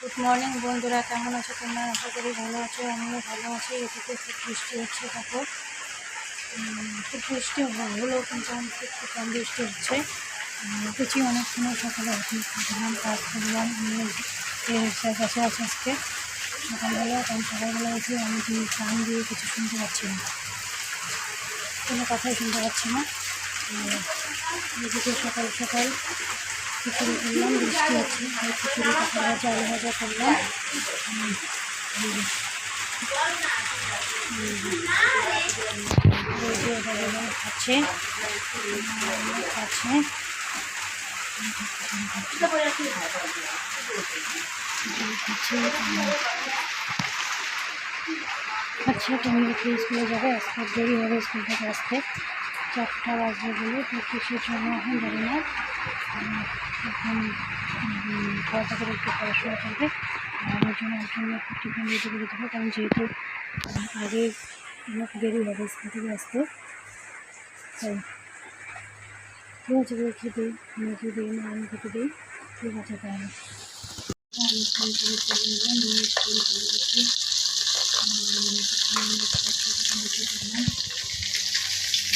Good morning বন্ধুরা কেমন আছো তোমরা? আশা করি ভালো আছো আমিও ভালো আছি। এদিকে খুব বৃষ্টি হচ্ছে উম, খুব বৃষ্টি হলো কিন্তু আমাকে একটু কম বৃষ্টি হচ্ছে। উঠেছি অনেক সময় সকালে উঠে করলাম কাজ করলাম স্যার কাছে আছে আজকে। সকালবেলা কারণ সকালবেলা উঠে আমি কি কান দিয়ে কিছু শুনতে পাচ্ছি না। কোনো কথাই শুনতে পাচ্ছি না। এদিকে সকাল সকাল খিচুড়ি করলাম বৃষ্টি হচ্ছে তাই খিচুড়ি কাঁচা ভাজা আলু ভাজা করলাম উম, এই যে। এই যে এটা বলে খাচ্ছে উম, খাচ্ছে খিচুড়ি খাচ্ছে উম, আচ্ছা চারটা বাজবে বলে তো কিসের জন্য এখন জানি না এখন খাওয়া করে একটু পড়াশোনা করবে। আমার জন্য ওর জন্য একটু টিফিন রেডি করে দেবো, কারণ যেহেতু আগে অনেক দেরি হবে স্কুল থেকে আসতে। তাই। ঠিক আছে মেয়েকে দিই না আমি খেতে দিই। ঠিক আছে আমি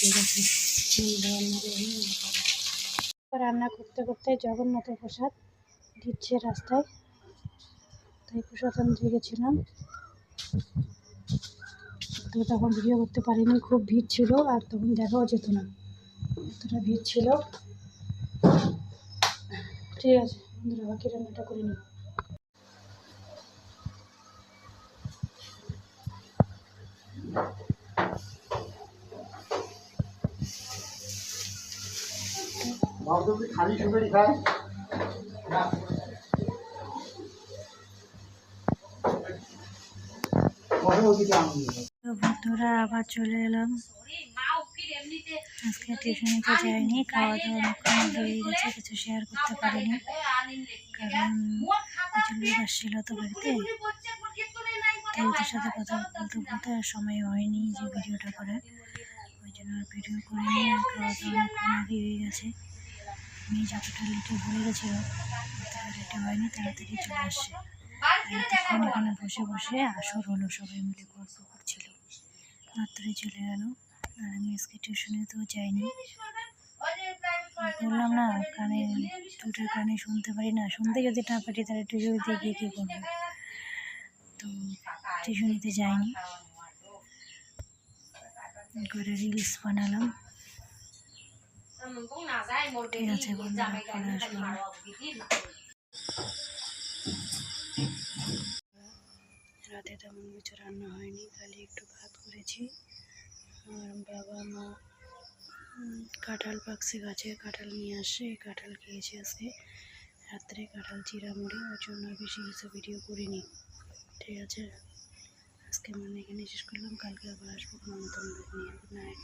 ঠিক আছে রান্না করতে করতে জগন্নাথের প্রসাদ দিচ্ছে রাস্তায়, তাই প্রসাদ আনতে গেছিলাম। তো তখন ভিডিও করতে পারিনি, খুব ভিড় ছিল, আর তখন দেখাও যেত না। এতটা ভিড় ছিল। ঠিক আছে, বন্ধুরা, বাকি রান্নাটা করে নিই। বন্ধুরা, আবার চলে এলাম। আজকে টিউশনিতে যাইনি খাওয়া দাওয়া অনেকক্ষণ হয়ে গেছে, কিছু শেয়ার করতে পারিনি। কারণ লোক আসছিল তো বাড়িতে, তাই ওদের সাথে কথা বলতে বলতে আর সময় হয়নি যে ভিডিওটা করার ওই জন্য আর ভিডিও করিনি খাওয়া দাওয়া অনেকক্ষণ আগে হয়ে গেছে। মেয়ে যতটা লেটে হয়ে গেছিল। অতটা লেটে হয়নি তাড়াতাড়ি চলে আসছে। এতক্ষণ এখানে বসে বসে আসর হলো, সবাই মিলে গল্প করছিল। রাত্রে চলে গেল, আর আমি আজকে টিউশনেতেও যাইনি। বললাম, না, কানে দুটোর কানে শুনতে পারি না। শুনতে যদি না পারি, তাহলে টিউশনিতে গিয়ে কী করব? তো টিউশনিতে যাইনি। করে রিলস বানালাম। ঠিক আছে বন্ধুরা পরে আসব রাতে তেমন কিছু রান্না হয়নি খালি একটু ভাত করেছি। আর বাবা মা কাঁঠাল পাকছে গাছে কাঁঠাল নিয়ে আসে এই কাঁঠাল খেয়েছি আজকে। রাত্রে কাঁঠাল চিরা মুড়ি ওই জন্য আর বেশি কিছু ভিডিও করিনি। ঠিক আছে? আজকে মানে এখানে শেষ করলাম কালকে আবার আসব কোনো নতুন নিয়ে। Good night